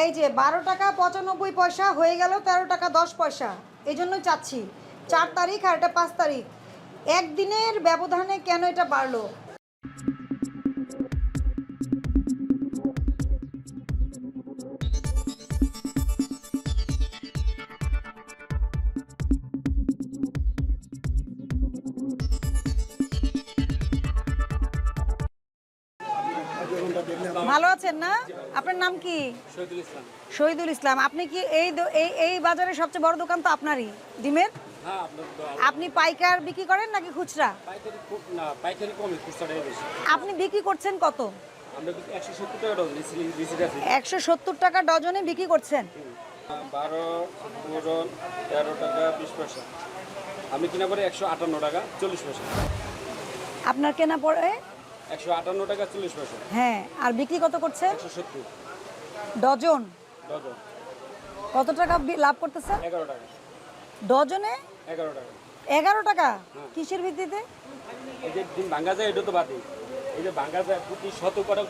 এই যে বারো টাকা পঁচানব্বই পয়সা হয়ে গেল, তেরো টাকা দশ পয়সা। এই জন্যই চাচ্ছি। চার তারিখ আর এটা পাঁচ তারিখ। একদিনের ব্যবধানে কেন এটা বাড়লো? ভালো আছেন না? আপনার নাম কি? শহীদুল ইসলাম। শহীদুল ইসলাম আপনি কি এই এই বাজারে সবচেয়ে বড় দোকান তো আপনারই ডিমের? আপনি পাইকার বিক্রি করেন নাকি খুচরা? আপনি বিক্রি করছেন কত? একশো সত্তর টাকা ডজনে বিক্রি করছেন? আপনার কেনা পড়ে 158 টাকা 40 পয়সা। হ্যাঁ আর বিক্রি কত করছে? 170 ডজন? ডজন। কত টাকা লাভ করতেছে? 11 টাকা। ডজনে? 11 টাকা। 11 টাকা? হ্যাঁ। কিসের ভিত্তিতে? এই যে দিন ভাঙা যায় এটা তো বাদই। এই যে ভাঙা যায় প্রতি শত করে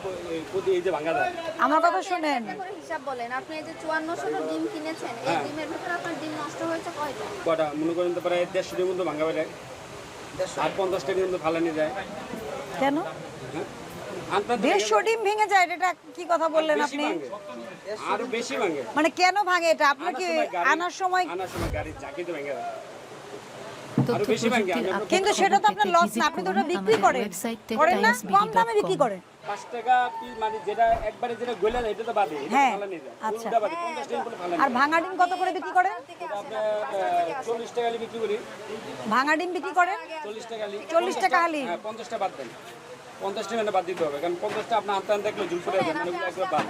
প্রতি এই যে ভাঙা যায়। আমার কথা শুনেন। হিসাব বলেন আপনি এই যে 5400 ডিম কিনেছেন এই হ্যাঁ। ডিমের ভিতর আপনার ডিম নষ্ট হয়েছে কয়টা? কয়টা মনে করেন তো প্রায় 150 ডিম মতো ভাঙা বেলে আর 50 টাকা কিন্তু ফালানি যায়। কেন? দেড়শো ডিম ভেঙে যায় এটা কি কথা বললেন আপনি? আরও বেশি ভাঙে। মানে কেন ভাঙে এটা? আপনার কি আনার সময় আনার সময় গাড়ি ভেঙে যায়। আরও বেশি ভাঙে, আপডেট কিন্তু সেটা তো আপনার লস না আপনি তো ওটা বিক্রি করেন। করেন না? কম দামে বিক্রি করেন। পাঁচ টাকা মানে যেটা একবারে যেটা গলে এটা তো বাদে হ্যাঁ, যায়। আচ্ছা। টাকা আর ভাঙা ডিম কত করে বিক্রি করেন? আপনার চল্লিশ টাকা বিক্রি করি। ভাঙা ডিম বিক্রি করেন? চল্লিশ টাকা 40 টাকা হালি? হ্যাঁ পঞ্চাশটা বাদ দেন। পঞ্চাশটা মানে বাদ দিতে হবে কারণ পঞ্চাশটা আপনার আনতে আনতে করে মানে ওগুলো একবার বাদ।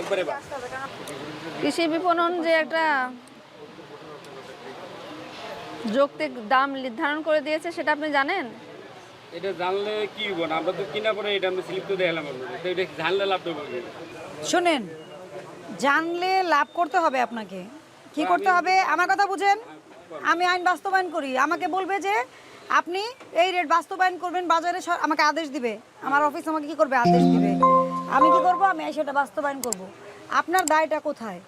একবারে বাদ। কৃষি বিপণন যে একটা যৌক্তিক দাম নির্ধারণ করে দিয়েছে সেটা আপনি জানেন? এটা জানলে কি হব না? আমরা তো কিনা পরে এটা আমি স্লিপ তো দেখালাম। তো এটা জানলে লাভ দেবো কি? শোনেন জানলে লাভ করতে হবে আপনাকে। কি করতে হবে? আমার কথা বুঝেন? আমি আইন বাস্তবায়ন করি। আমাকে বলবে যে আপনি এই রেট বাস্তবায়ন করবেন, বাজারে আমাকে আদেশ দিবে। আমার অফিস আমাকে কি করবে? আদেশ দিবে। আমি কি করব? আমি সেটা বাস্তবায়ন করব। আপনার দায়টা কোথায়?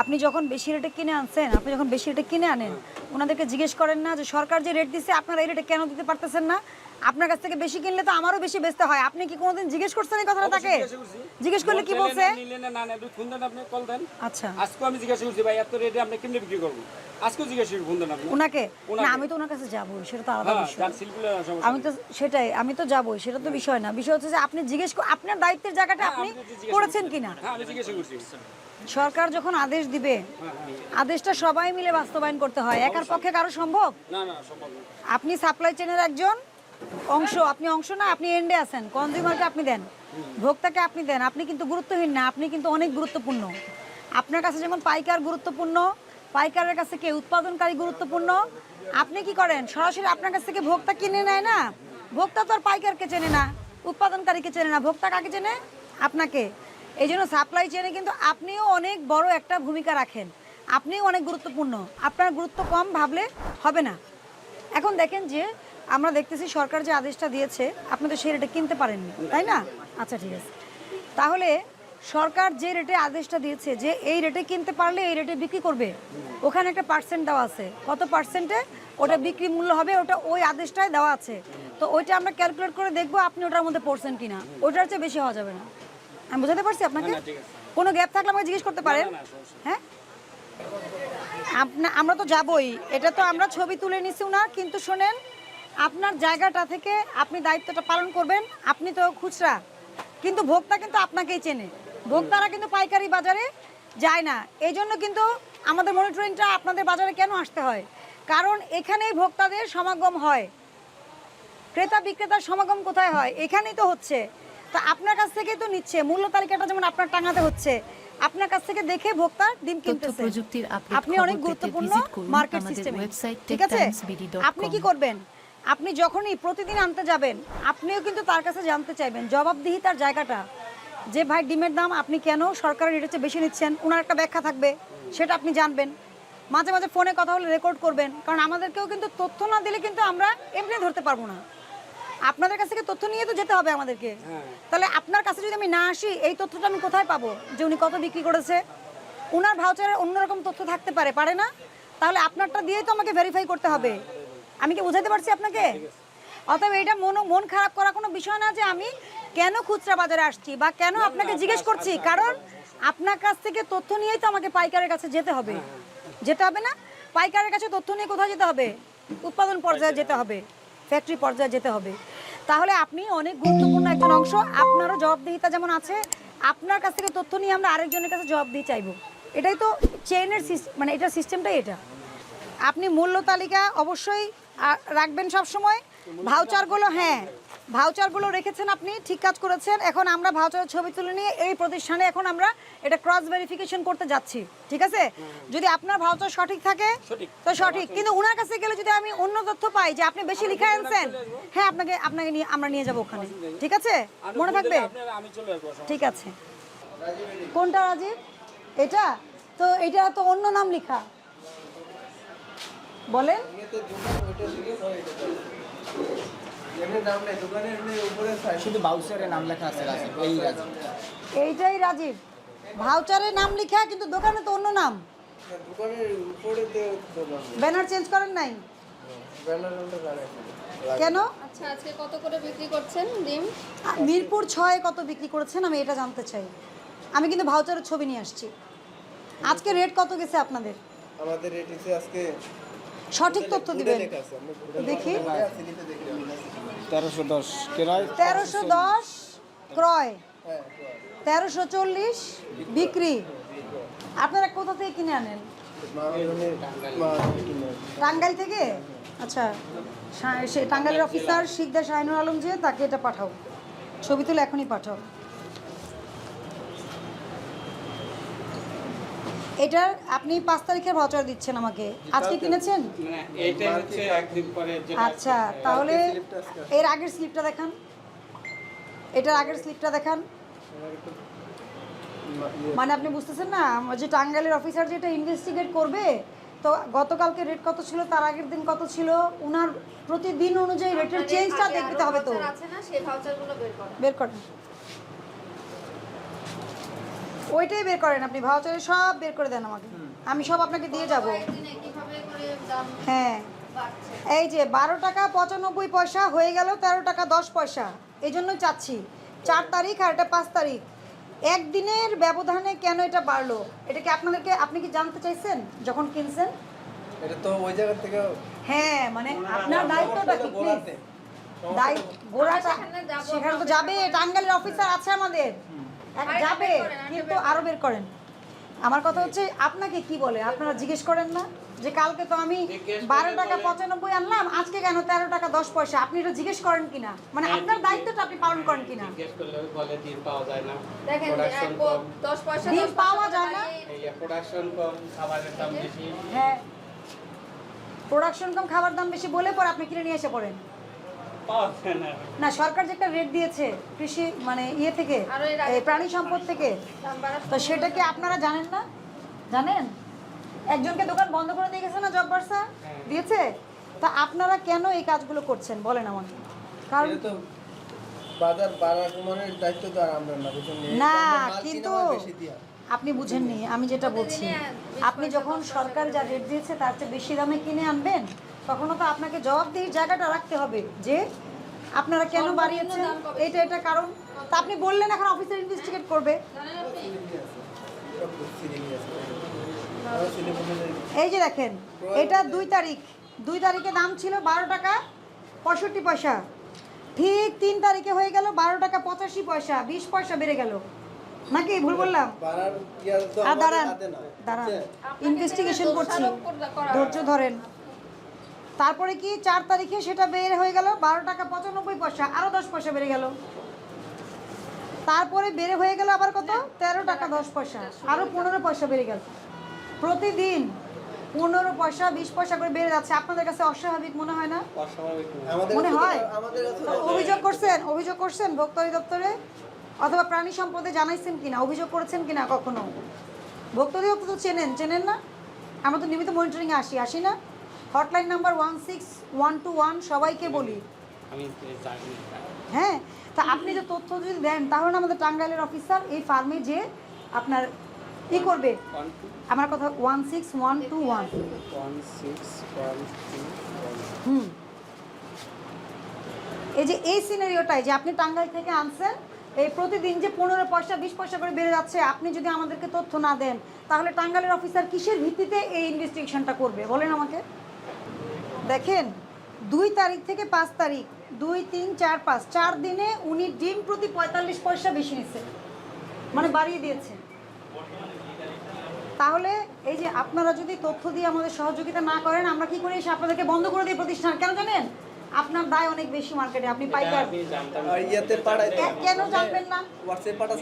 আপনি যখন বেশি রেটে কিনে আনছেন, আপনি যখন বেশি রেটে কিনে আনেন, ওনাদেরকে জিজ্ঞেস করেন না যে, সরকার যে রেট দিচ্ছে আপনারা এই রেটে কেন দিতে পারতেছেন না? আপনার কাছ থেকে বেশি কিনলে তো আমারও বেশি বেচতে হয়। আপনি কি কোনোদিন জিজ্ঞেস করছেন এই কথাটা তাকে? জিজ্ঞেস করলে কি বলছে? আপনি, কল দেন। আচ্ছা। আজকেও আমি জিজ্ঞাসা করছি ভাই এত রেটে আপনি কেমনে বিক্রি করব? জিজ্ঞাসা ফোন দেন আপনি। ওনাকে। না আমি তো ওনার কাছে যাবোই সেটা তো আলাদা হ্যাঁ বিষয়। আমি তো সেটাই আমি তো যাবোই সেটা তো বিষয় না। বিষয় হচ্ছে যে আপনি জিজ্ঞেস আপনার দায়িত্বের জায়গাটা আপনি তো জিজ্ঞাসা করেছেন কিনা? হ্যাঁ আমি জিজ্ঞাসা করছি। সরকার যখন আদেশ দিবে আদেশটা সবাই মিলে বাস্তবায়ন করতে হয়। একার পক্ষে কারও সম্ভব? না না সম্ভব আপনি সাপ্লাই চেনের একজন অংশ, আপনি অংশ না, আপনি এন্ডে আছেন। কনজিউমারকে আপনি দেন, ভোক্তাকে আপনি দেন। আপনি কিন্তু গুরুত্বহীন না, আপনি কিন্তু অনেক গুরুত্বপূর্ণ। আপনার কাছে যেমন পাইকার গুরুত্বপূর্ণ, পাইকারের কাছে কে উৎপাদনকারী গুরুত্বপূর্ণ, আপনি কি করেন? সরাসরি আপনার কাছ থেকে ভোক্তা কিনে নেয় না? ভোক্তা তো আর পাইকারকে চেনে না, উৎপাদনকারীকে চেনে না। ভোক্তা কাকে চেনে? আপনাকে। এই জন্য সাপ্লাই চেনে কিন্তু আপনিও অনেক বড় একটা ভূমিকা রাখেন। আপনিও অনেক গুরুত্বপূর্ণ। আপনার গুরুত্ব কম ভাবলে হবে না। এখন দেখেন যে আমরা দেখতেছি সরকার যে আদেশটা দিয়েছে আপনি তো সেই রেটে কিনতে পারেননি তাই না? আচ্ছা ঠিক আছে। তাহলে সরকার যে রেটে আদেশটা দিয়েছে যে এই রেটে কিনতে পারলে এই রেটে বিক্রি করবে ওখানে একটা পার্সেন্ট দেওয়া আছে। কত পার্সেন্টে ওটা বিক্রি মূল্য হবে ওটা ওই আদেশটাই দেওয়া আছে। তো ওইটা আমরা ক্যালকুলেট করে দেখব আপনি ওটার মধ্যে পড়ছেন কিনা। ওটার চেয়ে বেশি হওয়া যাবে না। আমি বোঝাতে পারছি আপনাকে। কোনো গ্যাপ থাকলে আমাকে জিজ্ঞেস করতে পারেন? হ্যাঁ? আপনা আমরা তো যাবই। এটা তো আমরা ছবি তুলে নিছিও না কিন্তু শোনেন আপনার জায়গাটা থেকে আপনি দায়িত্বটা পালন করবেন আপনি তো খুচরা। কিন্তু ভোক্তা কিন্তু আপনাকেই চেনে। ভোক্তারা কিন্তু পাইকারি বাজারে যায় না। এই জন্য কিন্তু আমাদের মনিটরিংটা আপনাদের বাজারে কেন আসতে হয়? কারণ এখানেই ভোক্তাদের সমাগম হয়। ক্রেতা বিক্রেতার সমাগম কোথায় হয়? এখানেই তো হচ্ছে। তো আপনার কাছ থেকেই তো নিচ্ছে। মূল্য তালিকাটা যেমন আপনার টাঙাতে হচ্ছে আপনার কাছ থেকে দেখে ভোক্তা ডিম কিনতেছে। আপনি অনেক গুরুত্বপূর্ণ মার্কেট সিস্টেমে ঠিক আছে? আপনি কি করবেন? আপনি যখনই প্রতিদিন আনতে যাবেন আপনিও কিন্তু তার কাছে জানতে চাইবেন জবাবদিহি তার জায়গাটা। যে ভাই ডিমের দাম আপনি কেন সরকারের রেটের চেয়ে বেশি নিচ্ছেন ওনার একটা ব্যাখ্যা থাকবে সেটা আপনি জানবেন। মাঝে মাঝে ফোনে কথা হলে রেকর্ড করবেন কারণ আমাদেরকেও কিন্তু তথ্য না দিলে কিন্তু আমরা এমনি ধরতে পারব না। আপনাদের কাছ থেকে তথ্য নিয়ে তো যেতে হবে আমাদেরকে। হ্যাঁ। তাহলে আপনার কাছে যদি আমি না আসি এই তথ্যটা আমি কোথায় পাবো? যে উনি কত বিক্রি করেছে? উনার ভাউচারে অন্যরকম তথ্য থাকতে পারে পারে না? তাহলে আপনারটা দিয়েই তো আমাকে ভেরিফাই করতে হবে। আমি কি বুঝাতে পারছি আপনাকে? অতএব এটা মন মন খারাপ করা কোনো বিষয় না যে আমি কেন খুচরা বাজারে আসছি বা কেন আপনাকে জিজ্ঞেস করছি? কারণ আপনার কাছ থেকে তথ্য নিয়েই তো আমাকে পাইকারের কাছে যেতে হবে। যেতে হবে না? পাইকারের কাছে তথ্য নিয়ে কোথায় যেতে হবে? উৎপাদন পর্যায়ে যেতে হবে। ফ্যাক্টরি পর্যায়ে যেতে হবে। তাহলে আপনি অনেক গুরুত্বপূর্ণ একজন অংশ। আপনারও জবাবদিহিতা যেমন আছে আপনার কাছ থেকে তথ্য নিয়ে আমরা আরেকজনের কাছে জবাবদিহি চাইব। এটাই তো চেইনের মানে এটার সিস্টেমটাই এটা। আপনি মূল্য তালিকা অবশ্যই রাখবেন সব সময় ভাউচারগুলো হ্যাঁ ভাউচারগুলো রেখেছেন আপনি ঠিক কাজ করেছেন। এখন আমরা ভাউচারের ছবি তুলে নিয়ে এই প্রতিষ্ঠানে এখন আমরা এটা ক্রস ভেরিফিকেশন করতে যাচ্ছি ঠিক আছে? যদি আপনার ভাউচার সঠিক থাকে তো সঠিক। কিন্তু ওনার কাছে গেলে যদি আমি অন্য তথ্য পাই যে আপনি বেশি লিখে আনছেন হ্যাঁ আপনাকে আপনাকে নিয়ে আমরা নিয়ে যাব ওখানে ঠিক আছে? মনে থাকবে? ঠিক আছে। কোনটা রাজীব? এটা? তো এটা তো অন্য নাম লেখা। বলেন। শুধু বাউসারের নাম লেখা আছে রাজীব এই রাজীব। এইটাই রাজীব। ভাউচারে নাম লেখা কিন্তু দোকানে তো অন্য নাম। ব্যানার চেঞ্জ করেন নাই? কেন? আচ্ছা আজকে কত করে বিক্রি করছেন ডিম? মিরপুর ছয়ে কত বিক্রি করেছেন আমি এটা জানতে চাই। আমি কিন্তু ভাউচারের ছবি নিয়ে আসছি। আজকে রেট কত গেছে আপনাদের? আমাদের রেট আজকে সঠিক তথ্য দিবেন। দেখি। তেরোশো দশ কেরায়। তেরোশো দশ ক্রয়। হ্যাঁ তেরোশো চল্লিশ বিক্রি। আপনারা কোথা থেকে কিনে আনেন? টাঙ্গাইল থেকে? আচ্ছা সে টাঙ্গাইলের অফিসার শিকদার শাহিনুর আলম যে তাকে এটা পাঠাও। ছবি তুলে এখনই পাঠাও। এটার আপনি পাঁচ তারিখের ভাউচার দিচ্ছেন আমাকে। আজকে কিনেছেন? মানে হচ্ছে একদিন পরে আচ্ছা তাহলে এর আগের স্লিপটা দেখান। এটার আগের স্লিপটা দেখান। মানে আপনি বুঝতেছেন না যে টাঙ্গাইলের অফিসার যেটা ইনভেস্টিগেট করবে তো গতকালকে রেট কত ছিল তার আগের দিন কত ছিল ওনার প্রতিদিন অনুযায়ী রেটের চেঞ্জটা দেখতে হবে তো। আছে না সেই ভাউচারগুলো বের করেন। বের করেন। ওইটাই বের করেন আপনি ভাউচারে সব বের করে দেন আমাকে। আমি সব আপনাকে দিয়ে যাব। একদিনে? কীভাবে করে দাম হ্যাঁ। এই যে বারো টাকা পঁচানব্বই পয়সা হয়ে গেল তেরো টাকা দশ পয়সা। এই জন্যই চাচ্ছি। চার তারিখ আর এটা পাঁচ তারিখ। একদিনের ব্যবধানে কেন এটা বাড়লো? এটা কি আপনাদেরকে আপনি কি জানতে চাইছেন যখন কিনছেন? এটা তো ওই জায়গা থেকে হ্যাঁ মানে আপনার দায়িত্বটা কি প্লিজ দায়িত্ব গোড়াটা সেখানে সেখানে তো যাবে টাঙ্গাইলের অফিসার আছে আমাদের। এক যাবে করেন, আরেকটা কিন্তু বের আরও বের করেন। আমার কথা হচ্ছে আপনাকে কি বলে? আপনারা জিজ্ঞেস করেন না যে কালকে তো আমি বারো টাকা পঁচানব্বই আনলাম আজকে কেন তেরো টাকা দশ পয়সা? আপনি এটা জিজ্ঞেস করেন কিনা? মানে হ্যাঁ, আপনার দায়িত্বটা আপনি পালন করেন কিনা? জিজ্ঞেস করলে বলে ডিম পাওয়া যায় না? হ্যাঁ। প্রোডাকশন কম খাবার দাম বেশি বলে পরে আপনি কিনে নিয়ে এসে পড়েন। না। সরকার যে একটা রেট দিয়েছে কৃষি মানে ইয়ে থেকে প্রাণী সম্পদ থেকে তো সেটা কি আপনারা জানেন না? জানেন? একজনকে দোকান বন্ধ করে দিয়ে গেছে না জব বার্সা? দিয়েছে? তা আপনারা কেন এই কাজগুলো করছেন বলেন আমাকে। কারণ বাজার বাড়া কমানোর দায়িত্ব তো আর আমরা না না কিন্তু আপনি বুঝেননি আমি যেটা বলছি। আপনি যখন সরকার যা রেট দিয়েছে তার চেয়ে বেশি দামে কিনে আনবেন তখনও তো আপনাকে জবাবদিহির জায়গাটা রাখতে হবে যে আপনারা কেন বাড়িয়েছেন এটা এটা কারণ। তা আপনি বললেন এখন অফিসার ইনভেস্টিগেট করবে। এই যে দেখেন এটা দুই তারিখ। দুই তারিখে দাম ছিল বারো টাকা পঁয়ষট্টি পয়সা। ঠিক তিন তারিখে হয়ে গেল বারো টাকা পঁচাশি পয়সা বিশ পয়সা বেড়ে গেল। নাকি ভুল বললাম? বাড়ার ইয়ার তো আর দাঁড়ান দাঁড়ান। ইনভেস্টিগেশন এখানে করছি। ধৈর্য ধরেন। তারপরে কি চার তারিখে সেটা বের হয়ে গেল? বারো টাকা পঁচানব্বই পয়সা আরও দশ পয়সা বেড়ে গেল। তারপরে বেড়ে হয়ে গেল আবার কত? তেরো টাকা দশ পয়সা আরও পনেরো পয়সা বেড়ে গেল। প্রতিদিন পনেরো পয়সা বিশ পয়সা করে বেড়ে যাচ্ছে। আপনাদের কাছে অস্বাভাবিক মনে হয় না? অস্বাভাবিক না। আমাদের মনে হয়? অভিযোগ করছেন? অভিযোগ করছেন ভোক্তা অধিদপ্তরে? অথবা প্রাণী সম্পদে জানাইছেন কিনা অভিযোগ করেছেন কিনা কখনো? ভোক্তা অধিদপ্তর তো চেনেন চেনেন না? আমরা তো নিয়মিত মনিটরিংয়ে আসি আসি না? Hotline number one six one two one সবাইকে বলি। হ্যাঁ তা আপনি যে তথ্য যদি দেন তাহলে আমাদের টাঙ্গাইলের অফিসার এই ফার্মে যে আপনার কি করবে। আমার কথা one six one two one হুম। এই যে এই সিনারিওটাই যে আপনি টাঙ্গাইল থেকে আনছেন এই প্রতিদিন যে পনেরো পয়সা, বিশ পয়সা করে বেড়ে যাচ্ছে, আপনি যদি আমাদেরকে তথ্য না দেন, তাহলে টাঙ্গালের অফিসার কিসের ভিত্তিতে এই ইনভেস্টিগেশনটা করবে? বলেন আমাকে। দেখেন, দুই তারিখ থেকে পাঁচ তারিখ, দুই, তিন, চার, পাঁচ, চার দিনে উনি ডিম প্রতি পঁয়তাল্লিশ পয়সা বেশি নিচ্ছে। মানে বাড়িয়ে দিয়েছে। তাহলে এই যে আপনারা যদি তথ্য দিয়ে আমাদের সহযোগিতা না করেন, আমরা কি করি আপনাদেরকে বন্ধ করে দিই প্রতিষ্ঠান? কেন জানেন? আপনার দায় অনেক বেশি মার্কেটে আপনি পাইকার। আমি জানতাম। আর ইয়াতে পাঠাই কেন জানবেন না? হোয়াটসঅ্যাপ পাঠাস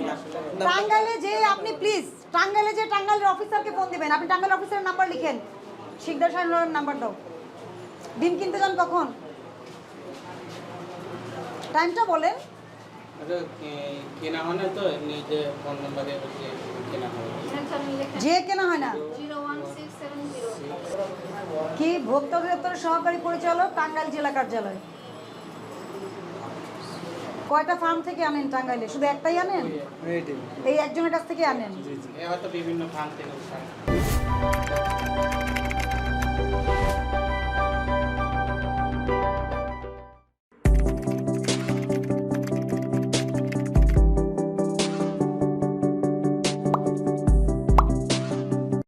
টাঙ্গাইলে যে আপনি প্লিজ টাঙ্গাইলে যে টাঙ্গাইলের অফিসারকে ফোন দিবেন আপনি টাঙ্গাইল অফিসারের নাম্বার লিখেন। শিকদার সাহেবের নাম্বার দাও। ডিম কিনতে যান কখন? টাইমটা বলেন কেনা হয় না তো? যে ফোন নাম্বারে কেনা হয়। যে কেনা হয় না zero one six seven zero কি? ভোক্তা অধিদপ্তরের সহকারী পরিচালক টাঙ্গাইল জেলা কার্যালয়। কয়টা ফার্ম থেকে আনেন টাঙ্গাইলে? শুধু একটাই আনেন? এই একজনের কাছ থেকে আনেন? বিভিন্ন ফার্ম থেকে।